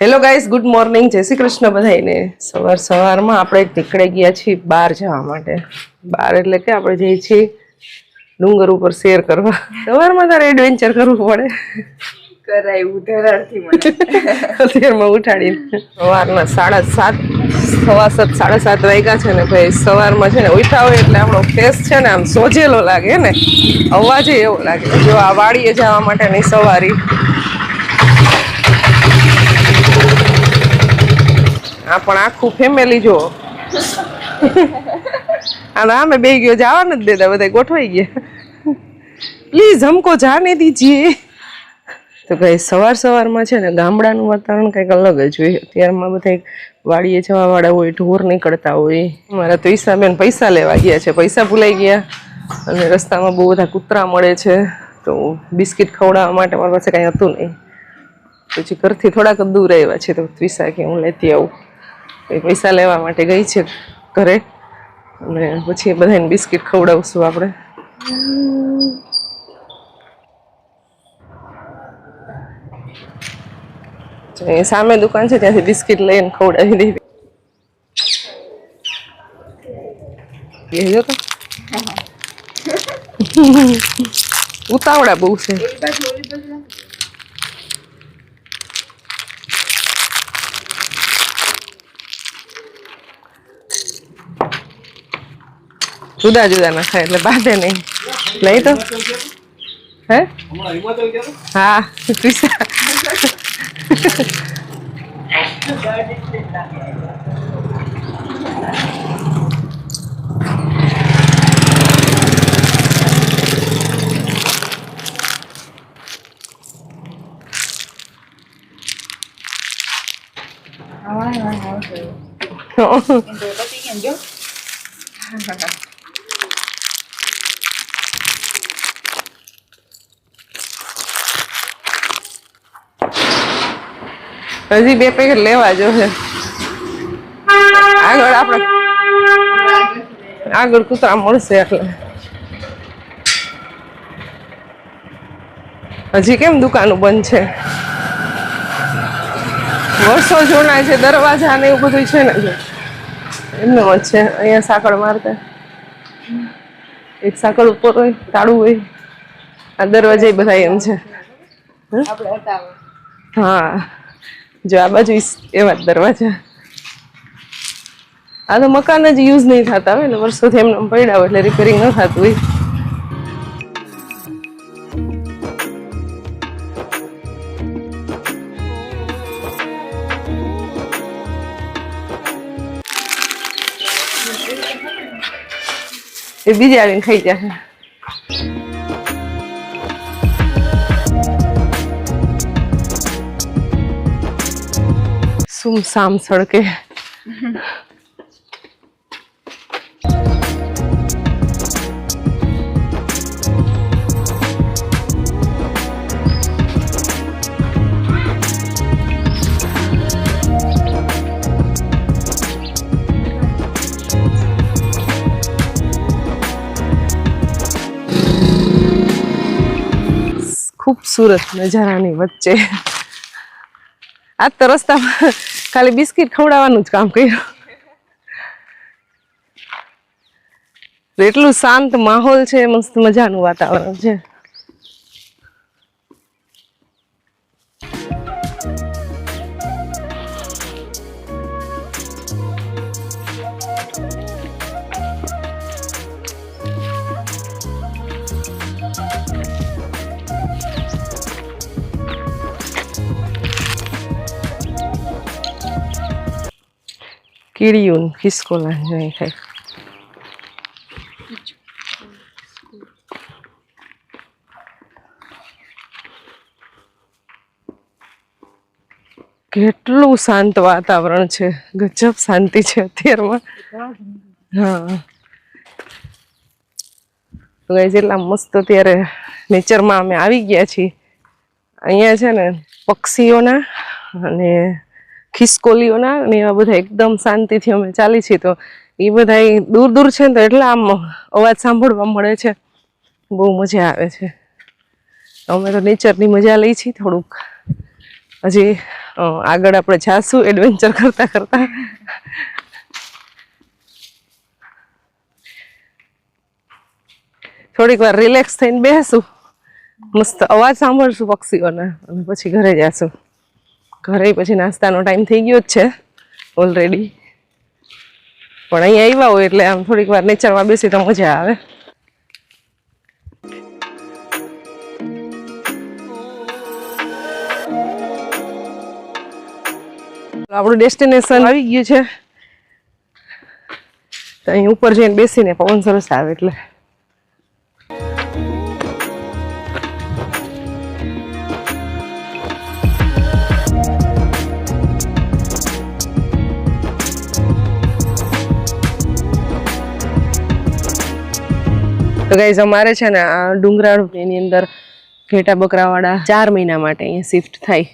Hello guys good morning જય શ્રી કૃષ્ણ બધાઈને સવાર સવારમાં આપણે નીકળી ગયા છીએ બહાર જવા માટે. બહાર એટલે કે આપણે જઈએ છીએ ડુંગર ઉપર શેર કરવા. સવારમાં તારે એડવેન્ચર કરવું પડે. કરાયું ધરારથી મને. અત્યારમાં ઉઠાડીને સવારના સાડા સાત સવા સાત સાડા સાત વાગ્યા છે ને ભાઈ સવારમાં છે ને ઉઠા એટલે આપણો ફેસ છે ને આમ સોજેલો લાગે ને. અવાજે એવો લાગે. જો આ વાડીએ જવા માટેની સવારી. આ પણ આખું ફેમિલી જો. અને અમે બે ગયો જવા નથી દેતા બધા ગોઠવાઈ ગયા. પ્લીઝ હમકો જાને દીજીએ. તો કઈ સવાર સવારમાં છે ને ગામડાનું વાતાવરણ કંઈક અલગ જ હોય. અત્યારમાં બધા વાડીએ જવા વાળા હોય, ઢોર નીકળતા હોય. મારા તો ઈસાબેન પૈસા લેવા ગયા છે, પૈસા ભૂલાઈ ગયા. અને રસ્તામાં બહુ બધા કૂતરા મળે છે. તો બિસ્કિટ ખવડાવવા માટે મારી પાસે કાંઈ હતું નહીં. પછી ઘરથી થોડાક દૂર આવ્યા છે, તો ત્વિસા કે હું લેતી આવું. પૈસા લેવા માટે ગઈ છે ઘરે. અને પછી બધાને બિસ્કિટ ખવડાવશું આપણે. તો એ સામે દુકાન છે ત્યાંથી બિસ્કિટ લઈને ખવડાવી દેવી. એ જો તો. ઉતાવળા બહુ છે એક બાજુ ઓલી બાજુ નાખ. જુદા જુદા ના ખાય એટલે બાંધે નહીં લઈ તો હે હા પૈસા આવા આવા આવશે. એમ તો પતી ગયા ને જો. હજી બે પેકેટ લેવા જો છે. આગળ આપણે આગળ કૂતરા મળશે એટલે. હજી કેમ દુકાનો બંધ છે? વર્ષો જૂના છે દરવાજા ને એવું બધું છે ને એમનો જ છે અહીંયા સાંકળ મારતા. એક સાંકળ ઉપર હોય તાળું હોય. આ દરવાજા બધા એમ છે. હા. જો આ બાજુ એવા જ દરવાજા. આ તો મકાન જ યુઝ નહીં થતા હોય ને, વર્ષોથી એમને પડ્યા હોય એટલે રિપેરિંગ ન થતું હોય. એ બીજા આવીને ખાઈ જશે સુમસામ સડકે ખૂબસૂરત નજારાની વચ્ચે. આ તો રસ્તામાં ખાલી બિસ્કિટ ખવડાવવાનું જ કામ કર્યું. એટલું શાંત માહોલ છે મસ્ત મજાનું વાતાવરણ છે. કીડીયું ને ખિસકોલા જાય થાય કેટલું શાંત વાતાવરણ છે. ગજબ શાંતિ છે અત્યારમાં. હા. તો એટલા મસ્ત અત્યારે નેચરમાં અમે આવી ગયા છીએ. અહીંયા છે ને પક્ષીઓના અને ખિસકોલીઓના ને એવા બધા એકદમ શાંતિથી અમે ચાલી છીએ. તો એ બધા દૂર દૂર છે ને તો એટલા આમ અવાજ સાંભળવા મળે છે. બહુ મજા આવે છે. અમે તો નેચરની મજા લઈ છીએ થોડુંક. હજી આગળ આપણે જાશું એડવેન્ચર કરતા કરતા. થોડીક વાર રિલેક્સ થઈને બેસું. મસ્ત અવાજ સાંભળશું પક્ષીઓના અને પછી ઘરે જાશું. ઘરે પછી નાસ્તાનો ટાઈમ થઈ ગયો જ છે ઓલરેડી પણ અહીંયા આવ્યા હોય એટલે આમ થોડીક વાર નેચરમાં બેસી તો મજા આવે. આપણું ડેસ્ટિનેશન આવી ગયું છે. તો અહીં ઉપર જઈને બેસીને પવન સરસ આવે એટલે. તો ગાઈઝ અમારે છે ને આ ડુંગરાળ એની અંદર ઘેટા બકરાવાળા ચાર મહિના માટે અહીંયા શિફ્ટ થાય.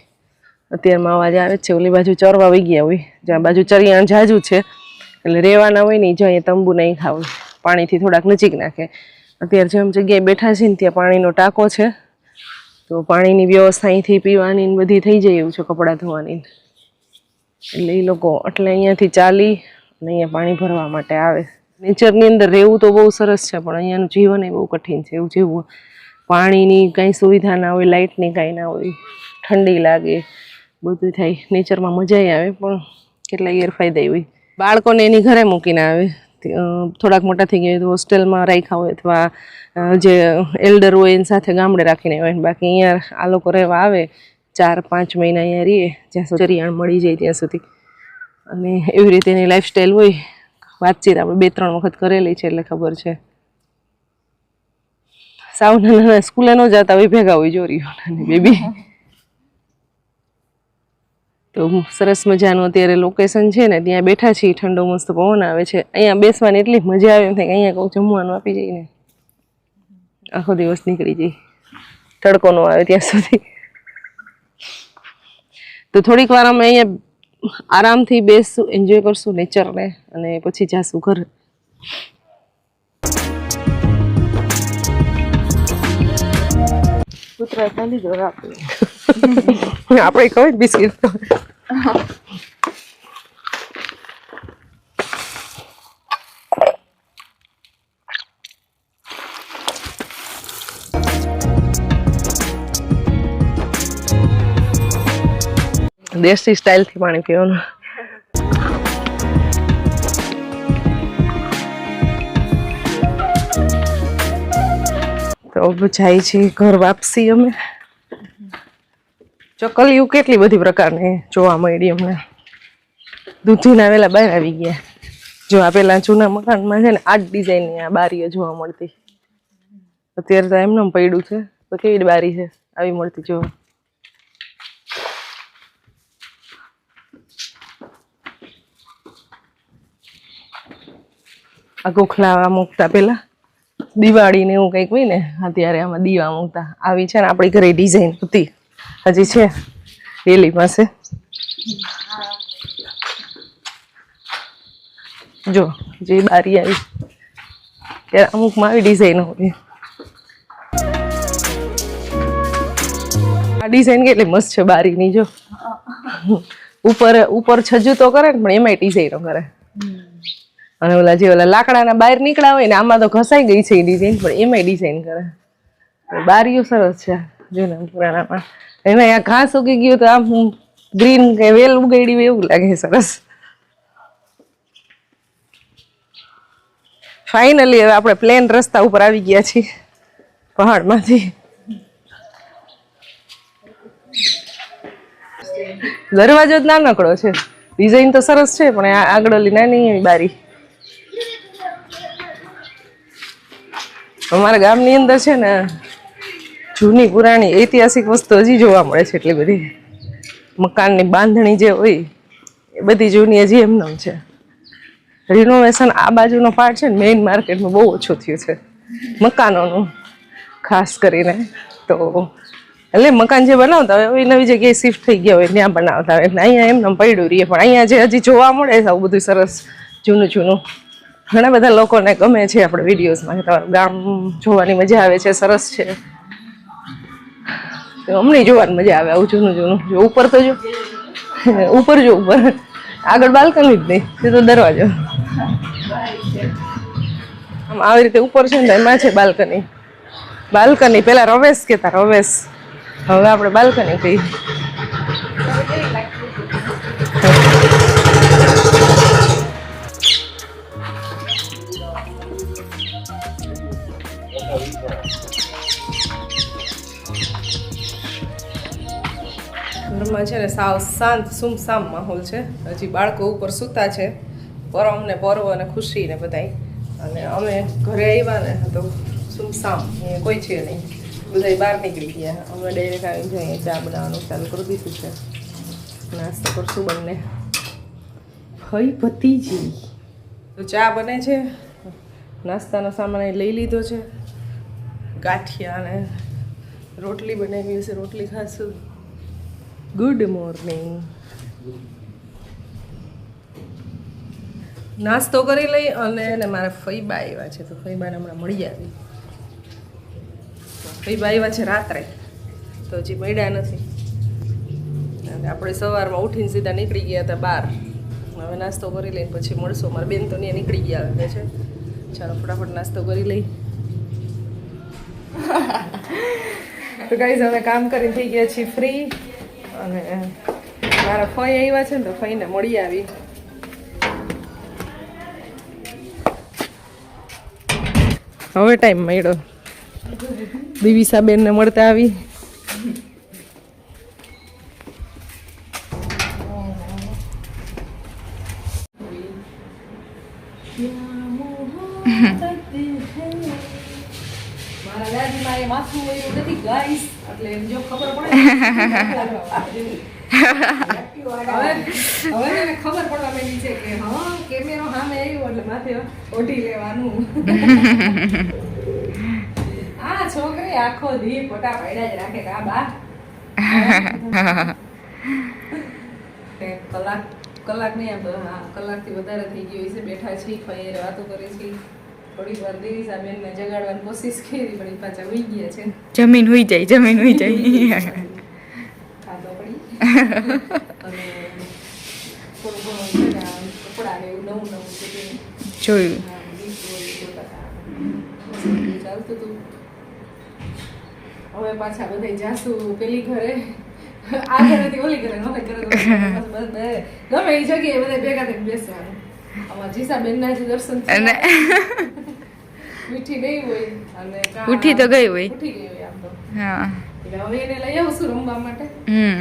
અત્યારમાં અવાજ આવે છે, ઓલી બાજુ ચરવા વહી ગયા હોય. જ્યાં બાજુ ચરિયાણ જાજુ છે, એટલે રહેવાના હોય ને જો અહીંયા તંબુ નહીં ખાવું. પાણીથી થોડાક નજીક નાખે. અત્યારે જેમ જગ્યાએ બેઠા છે ને ત્યાં પાણીનો ટાંકો છે. તો પાણીની વ્યવસ્થા અહીંથી પીવાની બધી થઈ જાય એવું છે કપડાં ધોવાની. એટલે એ લોકો એટલે અહીંયાથી ચાલી અને અહીંયા પાણી ભરવા માટે આવે. નેચરની અંદર રહેવું તો બહુ સરસ છે, પણ અહીંયાનું જીવન એ બહુ કઠિન છે. એવું જેવું પાણીની કાંઈ સુવિધા ના હોય, લાઇટની કાંઈ ના હોય, ઠંડી લાગે બધું થાય. નેચરમાં મજા આવે, પણ કેટલા ગેરફાયદા હોય બાળકોને એની ઘરે મૂકીને આવે. થોડાક મોટા થઈ ગયા હોય તો હોસ્ટેલમાં રાખ્યા હોય અથવા જે એલ્ડર હોય એની સાથે ગામડે રાખીને આવે. બાકી અહીંયા આ લોકો રહેવા આવે, ચાર પાંચ મહિના અહીંયા રહીએ, જ્યાં સુધી ચરિયાણ મળી જાય ત્યાં સુધી. અને એવી રીતે એની લાઈફસ્ટાઈલ હોય. વાતચીત આપણે બે, ત્રણ વખત કરેલી છે એટલે ખબર છે. સાવ નાના સ્કૂલે ન જતા હોય, ભેગા હોય જોરીઓ નાની બેબી. તો સરસ મજાનું અત્યારે લોકેશન છે ને, ત્યાં બેઠા છીએ, ઠંડો મસ્ત પવન આવે છે. અહીંયા બેસવાની એટલી મજા આવે એમ થાય કે અહીંયા કહું જમવાનું આપી જઈને આખો દિવસ નીકળી જાય. તડકો નો આવે ત્યાં સુધી. તો થોડીક વાર અમે અહીંયા આરામથી બેસશું એન્જોય કરશું નેચરને અને પછી જાશું ઘર. આપણે કહે બિસ્કિટ. દેશી સ્ટાઇલથી પાણી પીવાનું. તો જાય છે ઘર વાપસી અમે. ચકલીઓ કેટલી બધી પ્રકારની જોવા મળી અમને. દૂધીના વેલા બહાર આવી ગયા. જો આ પેલા જૂના મકાનમાં છે ને, આ ડિઝાઇનની આ બારીઓ જોવા મળતી. અત્યારે તો એમને એમ પડ્યું છે, તો કેવી બારી છે, આવી મળતી જોવા. આ ગોખલા મૂકતા પેલા. દિવાળી ને એવું કંઈક હોય ને અત્યારે આમાં દીવા મૂકતા. આવી છે ને આપણી ઘરે ડિઝાઇન હતી. હજી છે. ડેલી પાસે. જો જે બારી આવી. ત્યારે અમુકમાં આવી ડિઝાઇન હોય આ ડિઝાઇન કેટલી મસ્ત છે બારીની જો. ઉપર ઉપર છજ્જુ તો કરે ને પણ એમાંય ડિઝાઇનો કરે. અને ઓલા જે ઓલા લાકડાના બહાર નીકળ્યા હોય ને, આમાં તો ઘસાઈ ગઈ છે એ ડિઝાઇન પણ એમાંય ડિઝાઇન કરે. બારીઓ સરસ છે જૂના પુરાણામાં. એમાં અહીંયા ઘાસ ઉગી ગયું તો આમ ગ્રીન કે વેલ ઉગાડી હોય એવું લાગે સરસ. ફાઇનલી હવે આપણે પ્લેન રસ્તા ઉપર આવી ગયા છીએ પહાડમાંથી. દરવાજો જ નાનકડો છે. ડિઝાઇન તો સરસ છે, પણ આગળ નાની બારી. અમારા ગામની અંદર છે ને જૂની પુરાણી ઐતિહાસિક વસ્તુ હજી જોવા મળે છે એટલી બધી. મકાનની બાંધણી જે હોય, એ બધી જૂની હજી એમનેમ છે. રિનોવેશન આ બાજુનો પાર્ટ છે ને મેઇન માર્કેટમાં બહુ ઓછું થયું છે. મકાનોનું, ખાસ કરીને. તો એટલે મકાન જે બનાવતા હોય એ નવી જગ્યાએ શિફ્ટ થઈ ગયા હોય, ત્યાં બનાવતા હોય. એટલે અહીંયા એમને પડ્યું રહીએ પણ અહીંયા જે હજી જોવા મળે છે, આવું બધું સરસ જૂનું જૂનું. ઘણા બધા લોકોને ગમે છે આપણે વિડીયોઝમાં કે તમારું ગામ જોવાની મજા આવે છે, સરસ છે. અમને જોવાની મજા આવે, આવું જૂનું જૂનું. જો ઉપર તો જો. ઉપર જો ઉપર. આગળ બાલ્કની જ નહીં તે તો દરવાજો. આમ આવી રીતે ઉપર છે ને એમાં છે બાલ્કની. બાલ્કની પેલા રવેશ કહેતા, રવેશ. હવે આપણે બાલ્કની કહી ઘરમાં છે ને સાવ શાંત સુમસામ માહોલ છે. હજી બાળકો ઉપર સૂતા છે. પરમ ને પર્વ અને ખુશી ને બધાય. અને અમે ઘરે આવ્યા ને તો સુમસામ કોઈ છે નહીં. બધા બહાર નીકળી ગયા. અમે ડાયરેક્ટ આવી જઈએ ચા બનાવવાનું ચાલુ કરી દીધું છે. નાસ્તો કરશું બંને. ભાઈ ભતીજી. તો ચા બને છે. નાસ્તાનો સામાન લઈ લીધો છે. ગાંઠિયા અને રોટલી બનાવી છે રોટલી ખાશું. ગુડ મોર્નિંગ નાસ્તો કરી લઈ અને એને મારા ફઈબા આવ્યા છે, તો ફઈબાને હમણાં મળી આવી ફઈબા આવ્યા છે રાત્રે, તો હજી મળ્યા નથી. અને આપણે સવારમાં ઉઠીને સીધા નીકળી ગયા હતા બહાર હવે નાસ્તો કરી લઈને પછી મળશું. મારા બેન તો ત્યાં નીકળી ગયા હવે છે. ચાલો ફટાફટ નાસ્તો કરી લઈ. તો ગાઈઝ અમે કામ કરીને થઈ ગયા છીએ ફ્રી અને મારા ફઈ આવ્યા છે ને તો ફઈને મળી આવી. હવે ટાઈમ મળ્યો. દિવિસાબેનને મળતા આવી. મારા દાદી મારે માથું એવું નથી ગાઈસ એટલે જો ખબર પડે હવે હવે એને ખબર પડવા માંડી છે કે હા કેમેરો સામે આવ્યો એટલે માથે ઓઢી લેવાનું. આ છોકરી આખો દી ફોટા પાડ્યા જ રાખે કા બા. કલાક કલાક નહીં કલાકથી વધારે થઈ ગયો છે બેઠા છીએ ફઈએ વાતો કરે છે. થોડીક વાર દેવી ને જગાડવાની કોશિશ કરી પણ પાછા ઉઈ ગયા છે. જમીન હોઈ જાય જમીન હોઈ જાય. ને ને જોયું. હવે પાછા બધા જાસુ પેલી ઘરે. આ ઘરેથી ઓલી ઘરે બસ બે- ગમે એ જગ્યાએ બધા ભેગા થઈને બેસવાનું. આમાં જીસાબેનના જ દર્શન અને. મીઠી નહીં હોય અને ઉઠી તો ગઈ હોય. ઉઠી ગઈ હોય આમ તો. હા. એટલે હવે એને લઈ આવશું રમવા માટે. હમ.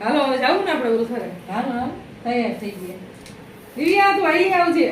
હાલો હવે જાવું ને આપણે ઓલું ખરે હાલો. તૈયાર થઈ ગયા. દિવ્યા તું અહીં આવજે.